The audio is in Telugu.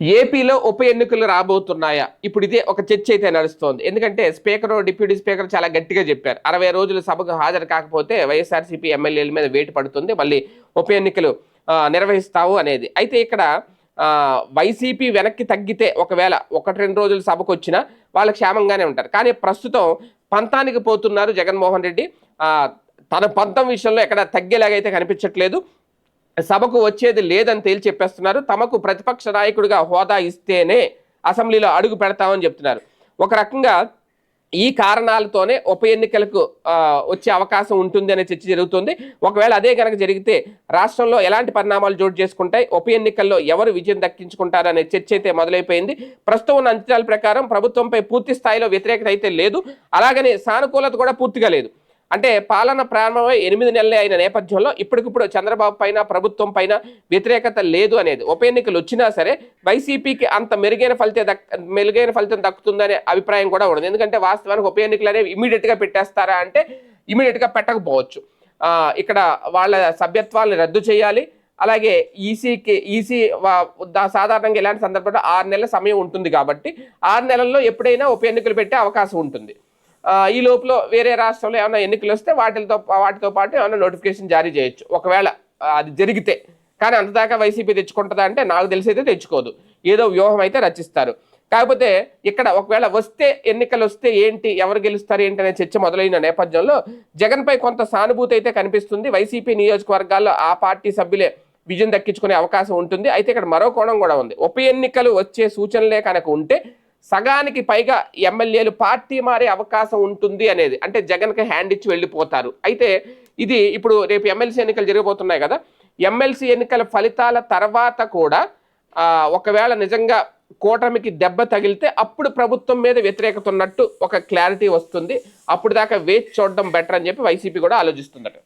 ఏపీలో ఉప ఎన్నికలు రాబోతున్నాయా? ఇప్పుడు ఇదే ఒక చర్చ అయితే నడుస్తోంది. ఎందుకంటే స్పీకర్ డిప్యూటీ స్పీకర్ చాలా గట్టిగా చెప్పారు. అరవై రోజులు సభకు హాజరు కాకపోతే వైఎస్ఆర్సీపీ ఎమ్మెల్యేల మీద వేటు పడుతుంది. మళ్ళీ ఉప ఎన్నికలు నిర్వహిస్తావు అనేది. అయితే ఇక్కడ వైసీపీ వెనక్కి తగ్గితే ఒకవేళ ఒకటి రెండు రోజులు సభకు వచ్చినా వాళ్ళు క్షేమంగానే ఉంటారు. కానీ ప్రస్తుతం పంతానికి పోతున్నారు జగన్మోహన్ రెడ్డి. తన పంతం విషయంలో ఎక్కడ తగ్గేలాగైతే కనిపించట్లేదు. సభకు వచ్చేది లేదని తేల్చి చెప్పేస్తున్నారు. తమకు ప్రతిపక్ష నాయకుడిగా హోదా ఇస్తేనే అసెంబ్లీలో అడుగు పెడతామని చెప్తున్నారు. ఒక రకంగా ఈ కారణాలతోనే ఉప ఎన్నికలకు వచ్చే అవకాశం ఉంటుంది అనే చర్చ జరుగుతుంది. ఒకవేళ అదే కనుక జరిగితే రాష్ట్రంలో ఎలాంటి పరిణామాలు చోటు చేసుకుంటాయి? ఉప ఎన్నికల్లో ఎవరు విజయం దక్కించుకుంటారు అనే చర్చ అయితే మొదలైపోయింది. ప్రస్తుతం ఉన్న అంచనాల ప్రకారం ప్రభుత్వంపై పూర్తి స్థాయిలో వ్యతిరేకత అయితే లేదు. అలాగనే సానుకూలత కూడా పూర్తిగా లేదు. అంటే పాలన ప్రారంభమై ఎనిమిది నెలలే అయిన నేపథ్యంలో ఇప్పటికిప్పుడు చంద్రబాబు పైన ప్రభుత్వం పైన వ్యతిరేకత లేదు అనేది. ఉప ఎన్నికలు వచ్చినా సరే వైసీపీకి అంత మెరుగైన ఫలితం దక్ మెరుగైన ఫలితం దక్కుతుందనే అభిప్రాయం కూడా ఉండదు. ఎందుకంటే వాస్తవానికి ఉప ఎన్నికలు అనేవి ఇమీడియట్గా పెట్టేస్తారా అంటే ఇమీడియట్గా పెట్టకపోవచ్చు. ఇక్కడ వాళ్ళ సభ్యత్వాలను రద్దు చేయాలి. అలాగే ఈసీకి ఈసీ సాధారణంగా ఇలాంటి సందర్భంలో ఆరు నెలల సమయం ఉంటుంది కాబట్టి ఆరు నెలల్లో ఎప్పుడైనా ఉప ఎన్నికలు పెట్టే అవకాశం ఉంటుంది. ఈ లోపల వేరే రాష్ట్రంలో ఏమైనా ఎన్నికలు వస్తే వాటితో వాటితో పాటు ఏమైనా నోటిఫికేషన్ జారీ చేయొచ్చు. ఒకవేళ అది జరిగితే. కానీ అంతదాకా వైసీపీ తెచ్చుకుంటుందా అంటే నాకు తెలిసి అయితే తెచ్చుకోదు. ఏదో వ్యూహం అయితే రచిస్తారు. కాకపోతే ఇక్కడ ఒకవేళ వస్తే ఎన్నికలు వస్తే ఏంటి ఎవరు గెలుస్తారు ఏంటి అనే చర్చ మొదలైన నేపథ్యంలో జగన్పై కొంత సానుభూతి అయితే కనిపిస్తుంది. వైసీపీ నియోజకవర్గాల్లో ఆ పార్టీ సభ్యులే విజయం దక్కించుకునే అవకాశం ఉంటుంది. అయితే ఇక్కడ మరో కోణం కూడా ఉంది. ఉప ఎన్నికలు వచ్చే సూచనలే కనుక ఉంటే సగానికి పైగా ఎమ్మెల్యేలు పార్టీ మారే అవకాశం ఉంటుంది అనేది అంటే జగన్కి హ్యాండ్ ఇచ్చి వెళ్ళిపోతారు. అయితే ఇది ఇప్పుడు రేపు ఎమ్మెల్సీ ఎన్నికలు జరగబోతున్నాయి కదా ఎమ్మెల్సీ ఎన్నికల ఫలితాల తర్వాత కూడా ఒకవేళ నిజంగా కూటమికి దెబ్బ తగిలితే అప్పుడు ప్రభుత్వం మీద వ్యతిరేకత ఉన్నట్టు ఒక క్లారిటీ వస్తుంది. అప్పుడు దాకా వేచి చూడడం బెటర్ అని చెప్పి వైసీపీ కూడా ఆలోచిస్తుందట.